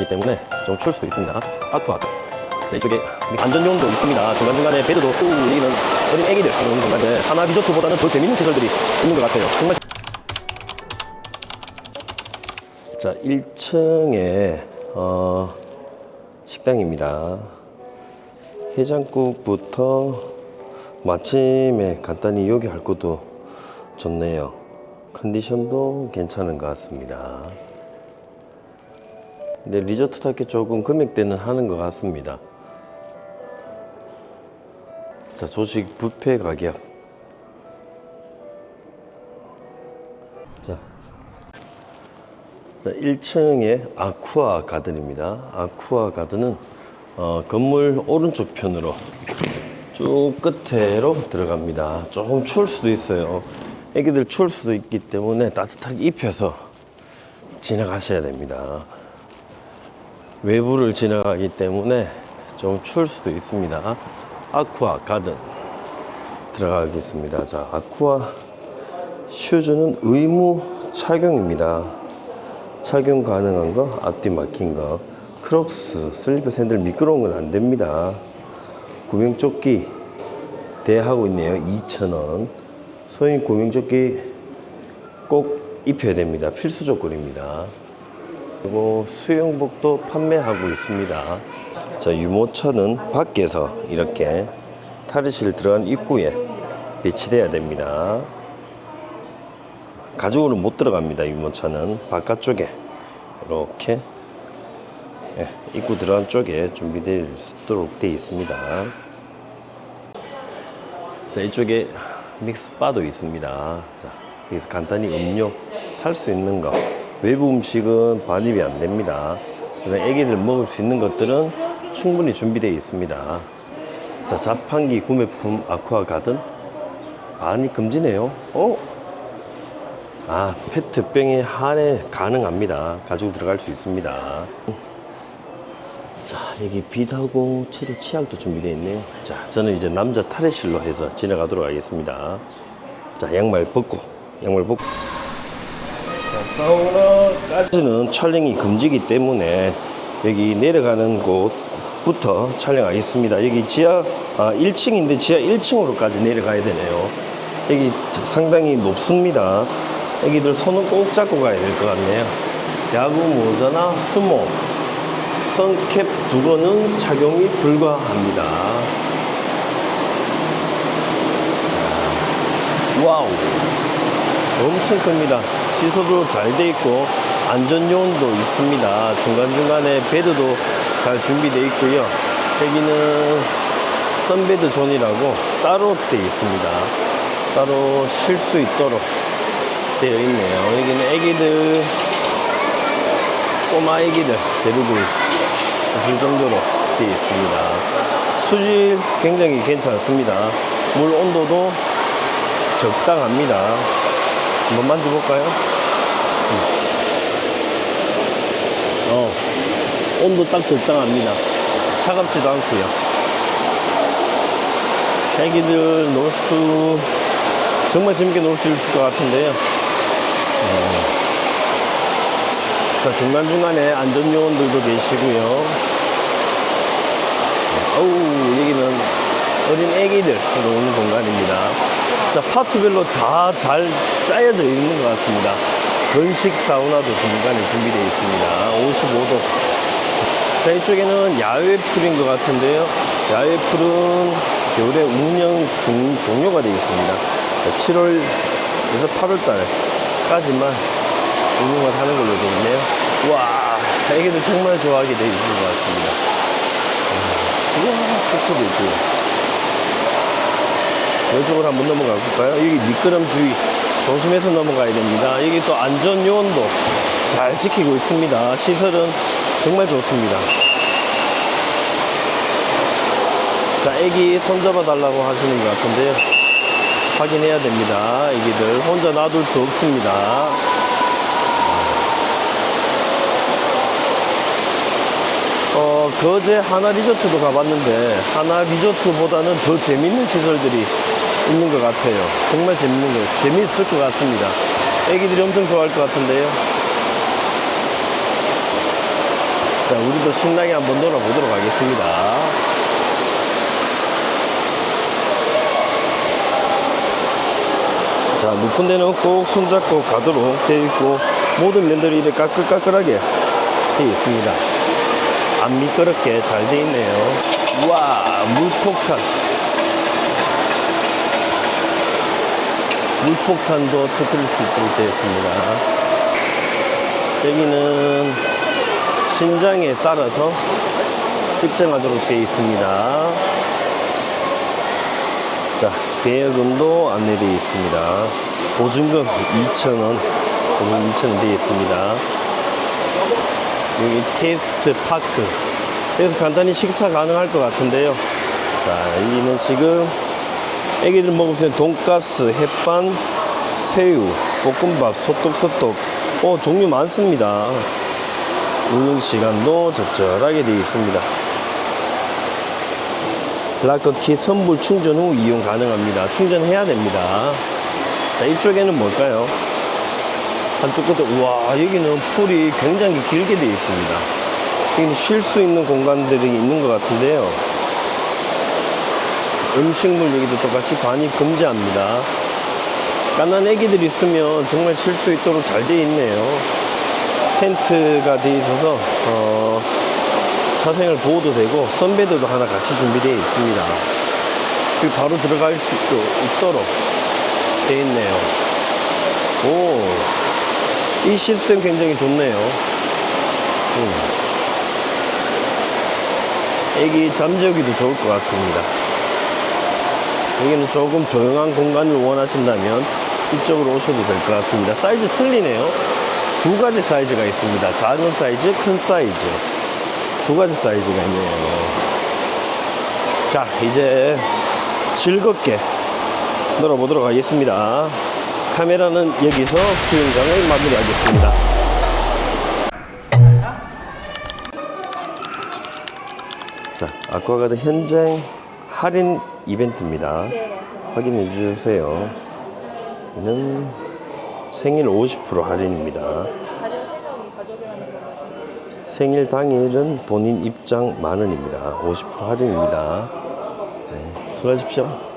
들어가기 때문에 좀 추울 수도 있습니다. 아쿠아. 자, 이쪽에 안전요원도 있습니다. 중간중간에 베드도 울리는 어린 애기들 이런 공간들 하나 리조트보다는 더 재밌는 시설들이 있는 것 같아요. 정말 자, 1층에 어, 식당입니다. 해장국부터 마침에 간단히 요기할 것도 좋네요. 컨디션도 괜찮은 것 같습니다. 근데 리조트답게 조금 금액대는 하는 것 같습니다. 자, 조식 뷔페 가격. 자, 자, 1층에 아쿠아 가든입니다. 아쿠아 가든은 어, 건물 오른쪽 편으로 쭉 끝으로 들어갑니다. 조금 추울 수도 있어요. 애기들 추울 수도 있기 때문에 따뜻하게 입혀서 지나가셔야 됩니다. 외부를 지나가기 때문에 좀 추울 수도 있습니다. 아쿠아 가든 들어가겠습니다. 자, 아쿠아 슈즈는 의무 착용입니다. 착용 가능한 거, 앞뒤 막힌 거, 크록스, 슬리퍼 샌들 미끄러운 건 안 됩니다. 구명조끼 대하고 있네요. 2,000원. 소인 구명조끼 꼭 입혀야 됩니다. 필수 조건입니다. 그리고 수영복도 판매하고 있습니다. 자, 유모차는 밖에서 이렇게 탈의실 들어간 입구에 배치돼야 됩니다. 가죽으로 못 들어갑니다. 유모차는 바깥쪽에 이렇게 예, 입구 들어간 쪽에 준비될 수 있도록 되어 있습니다. 자, 이쪽에 믹스바도 있습니다. 자, 여기서 간단히 음료 살 수 있는 거. 외부 음식은 반입이 안 됩니다. 애기들 먹을 수 있는 것들은 충분히 준비되어 있습니다. 자, 자판기 구매품 아쿠아 가든 반입 금지네요. 어? 아, 페트병에 한해 가능합니다. 가지고 들어갈 수 있습니다. 자, 여기 빛하고 치료 치약도 준비되어 있네요. 자, 저는 이제 남자 탈의실로 해서 지나가도록 하겠습니다. 자, 양말 벗고, 양말 벗고. 자, 사우나까지는 촬영이 금지기 때문에 여기 내려가는 곳부터 촬영하겠습니다. 여기 지하 아, 1층인데 지하 1층으로까지 내려가야 되네요. 여기 상당히 높습니다. 애기들 손은 꼭 잡고 가야 될 것 같네요. 야구 모자나 수모, 선캡 두거는 착용이 불가합니다. 자, 와우. 엄청 큽니다. 시설도 잘 돼 있고 안전요원도 있습니다. 중간중간에 베드도 잘 준비되어 있고요. 여기는 선베드 존이라고 따로 돼 있습니다. 따로 쉴 수 있도록 되어 있네요. 여기는 애기들, 꼬마 애기들 데리고 있을 정도로 되어 있습니다. 수질 굉장히 괜찮습니다. 물 온도도 적당합니다. 한번 만져볼까요? 음. 어, 온도 딱 적당합니다. 차갑지도 않고요. 애기들 놀 수, 정말 재밌게 놀 수 있을 것 같은데요. 어. 자, 중간중간에 안전요원들도 계시고요. 어우, 여기는 어린 애기들 노는 공간입니다. 자, 파트별로 다 잘 짜여져 있는 것 같습니다. 건식 사우나도 중간에 준비되어 있습니다. 55도. 자, 이쪽에는 야외 풀인 것 같은데요. 야외 풀은 겨울에 운영 중, 종료가 되어 있습니다. 7월에서 8월달까지만 운영을 하는 걸로 되어 있네요. 와, 애기들 정말 좋아하게 되어 있는 것 같습니다. 우와, 코코도 있고요. 이쪽으로 한번 넘어가 볼까요? 여기 미끄럼 주의 조심해서 넘어가야 됩니다. 여기 또 안전 요원도 잘 지키고 있습니다. 시설은 정말 좋습니다. 자, 애기 손잡아 달라고 하시는 것 같은데요. 확인해야 됩니다. 애기들 혼자 놔둘 수 없습니다. 어, 거제 하나 리조트도 가봤는데 하나 리조트보다는 더 재밌는 시설들이 있는 것 같아요. 정말 재밌는 거, 재밌을 것 같습니다. 애기들이 엄청 좋아할 것 같은데요. 자, 우리도 신나게 한번 놀아보도록 하겠습니다. 자, 높은 데는 꼭 손잡고 가도록 되어 있고, 모든 면들이 이렇게 까끌까끌하게 되어 있습니다. 안 미끄럽게 잘 되어 있네요. 우와, 물폭탄. 물폭탄도 터뜨릴 수 있도록 되어 있습니다. 여기는 신장에 따라서 측정하도록 되어 있습니다. 자, 대여금도 안내되어 있습니다. 보증금 2,000원, 보증금 2,000원 되어 있습니다. 여기 테스트 파크. 그래서 간단히 식사 가능할 것 같은데요. 자, 여기는 지금 애기들 먹을 수 있는 돈가스, 햇반, 새우, 볶음밥, 소떡소떡. 어, 종류 많습니다. 운영 시간도 적절하게 되어 있습니다. 락커키 선불 충전 후 이용 가능합니다. 충전해야 됩니다. 자, 이쪽에는 뭘까요? 한쪽 끝에, 우와, 여기는 풀이 굉장히 길게 되어 있습니다. 여기는 쉴수 있는 공간들이 있는 것 같은데요. 음식물 여기도 똑같이 반입 금지합니다. 깐난 애기들 있으면 정말 쉴 수 있도록 잘 되어 있네요. 텐트가 되어 있어서, 어, 사생을 보호도 되고, 선베드도 하나 같이 준비되어 있습니다. 그리고 바로 들어갈 수 있도록 되어 있네요. 오, 이 시스템 굉장히 좋네요. 음. 애기 잠재우기도 좋을 것 같습니다. 여기는 조금 조용한 공간을 원하신다면 이쪽으로 오셔도 될 것 같습니다. 사이즈 틀리네요. 두 가지 사이즈가 있습니다. 작은 사이즈, 큰 사이즈. 두 가지 사이즈가 있네요. 자, 이제 즐겁게 놀아보도록 하겠습니다. 카메라는 여기서 수영장을 마무리하겠습니다. 자, 아쿠아가드 현장 할인 이벤트입니다. 확인해 주세요. 이는 생일 50% 할인입니다. 생일 당일은 본인 입장 만 원입니다. 50% 할인입니다. 네, 수고하십시오.